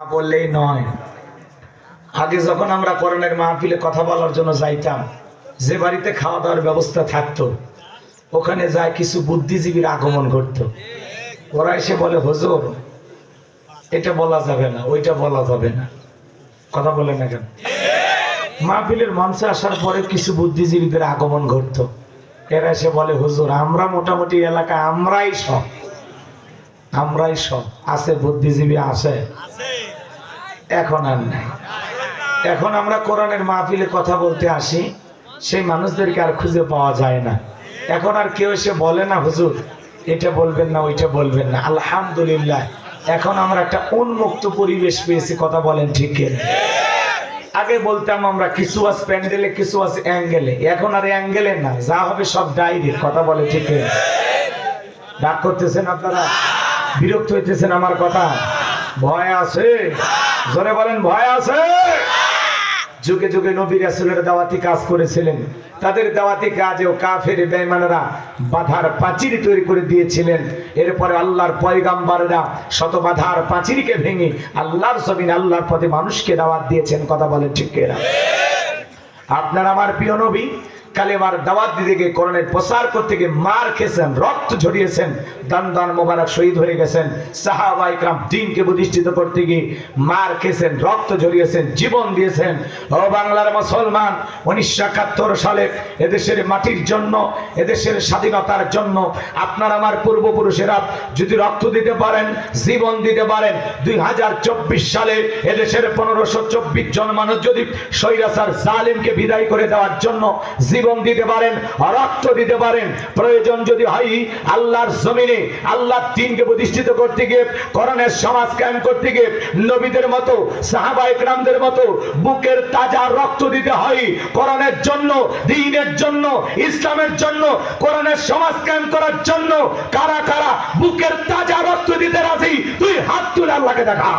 বললেই নয়। আগে যখন আমরা করোনার মাহফিলে কথা বলার জন্য যাইতাম, যে বাড়িতে খাওয়া দাওয়ার ব্যবস্থা থাকতো, ওখানে যায় কিছু বুদ্ধিজীবীর আগমন ঘটত। ওরা এসে বলে, হুজুর, এটা বলা যাবে না, ওইটা বলা যাবে না। কথা বলে না কেন? মাহফিলের মঞ্চে আসার পরে কিছু বুদ্ধিজীবীদের আগমন ঘটত। এরা এসে বলে, হুজুর, আমরা মোটামুটি এলাকা আমরাই সব। আমরাই সব আছে বুদ্ধিজীবী আছে। এখন আর নাই। এখন আমরা কোরআনের মাহফিলে কথা বলতে আসি সেই মানুষদেরকে আর খুঁজে পাওয়া যায় না। এখন আর কেউ এসে বলে না হুজুর এটা বলবেন না ওইটা বলবেন না। আলহামদুলিল্লাহ এখন আমরা একটা উন্মুক্ত পরিবেশ পেয়েছি কথা বলেন ঠিক আগে বলতাম আমরা কিছু আস প্যান্ডেলে কিছু আছে অ্যাঙ্গেলে। এখন আর অ্যাঙ্গেলে না যা হবে সব ডাইরেক্ট কথা বলে ঠিক? ডাক করতেছেন আপনারা? বিরক্ত হইতেছেন আমার কথা। ভয় আছে? জোরে বলেন, ভয় আছে? যুগে যুগে নবী রাসূলের দাওয়াতি কাজ করেছিলেন। তাদের দাওয়াতি কাজেও কাফের বেঈমানেরা বাধার পাঁচির তৈরি করে দিয়েছিলেন। এরপরে আল্লাহর পয়গাম্বাররা শত বাধার পাঁচিরকে ভেঙে আল্লাহর জমিন, আল্লাহর পথে মানুষকে দাওয়াত দিয়েছেন। কথা বলেন ঠিক আপনার আমার প্রিয় নবী কালেমার দাওয়াত দিতে গিয়ে করণের প্রসার করতে গিয়ে মার খেয়েছেন, রক্ত ঝরিয়েছেন দান দান মোবারক শহীদ হয়ে গেছেন, সাহাবা ইকরাম দিনকে প্রতিষ্ঠিত করতে গিয়ে মার খেয়েছেন, রক্ত ঝরিয়েছেন, জীবন দিয়েছেন। ও বাংলার মুসলমান, উনিশশো একাত্তর সালে এদেশের মাটির জন্য, এদেশের স্বাধীনতার জন্য আপনার আমার পূর্বপুরুষেরা যদি রক্ত দিতে পারেন, জীবন দিতে পারেন, দুই হাজার চব্বিশ সালে এদেশের পনেরোশো চব্বিশ জন মানুষ যদি সৈরাসার জালিমকে বিদায় করে দেওয়ার জন্য জীবন দিতে পারেন, রক্ত দিতে পারেন। প্রয়োজন যদি হয়, আল্লাহর জমিনে, আল্লাহর দিনকে প্রতিষ্ঠিত করতে গিয়ে করণের সমাজ কায়েম করতে গিয়ে, নবীদের মতো, সাহাবা ইকরামদের মতো, বুকের তাজা রক্ত দিতে হয় করণের জন্য, দিনের জন্য, ইসলামের জন্য করণের সমাজ কায়েম করার জন্য, কারা কারা বুকের তাজা রক্ত দিতে রাজি, তুই হাত তুলে আল্লাহকে দেখা।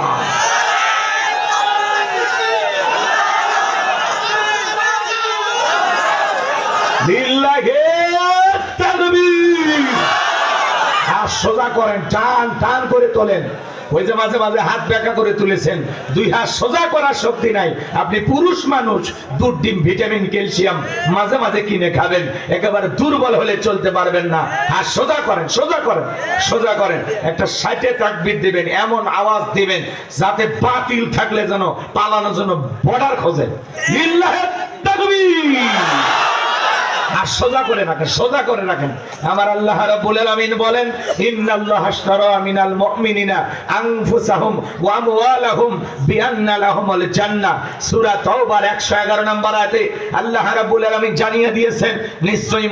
সোজা করেন, টান টান করে তোলেন। ওই যে মাঝে মাঝে হাত ব্যাকা করে তুলেছেন, দুই হাত সোজা করার শক্তি নাই। আপনি পুরুষ মানুষ দুধ ডিম ভিটামিন, ক্যালসিয়াম মাঝে মাঝে কিনে খাবেন। একেবারে দুর্বল হলে চলতে পারবেন না। হাত সোজা করেন সোজা করেন সোজা করেন। একটা সাইটে তাকবির দিবেন, এমন আওয়াজ দিবেন, যাতে বাতিল থাকলে যেন পালানোর জন্য বর্ডার খোঁজে লিল্লাহে তাকবীর। আর সোজা করে রাখেন, সোজা করে রাখেন। আমার আল্লাহ রাব্বুল আলামিন বলেন, ইন্নাল্লাহ আশতারা মিনাল মুমিনিনা আনফুসাহুম ওয়া আমওয়ালাহুম বিআন্না লাহুমুল জান্নাহ। সূরা তাওবার 111 নম্বর আয়াতে আল্লাহ রাব্বুল আলামিন জানিয়ে দিয়েছেন, নিশ্চয়ই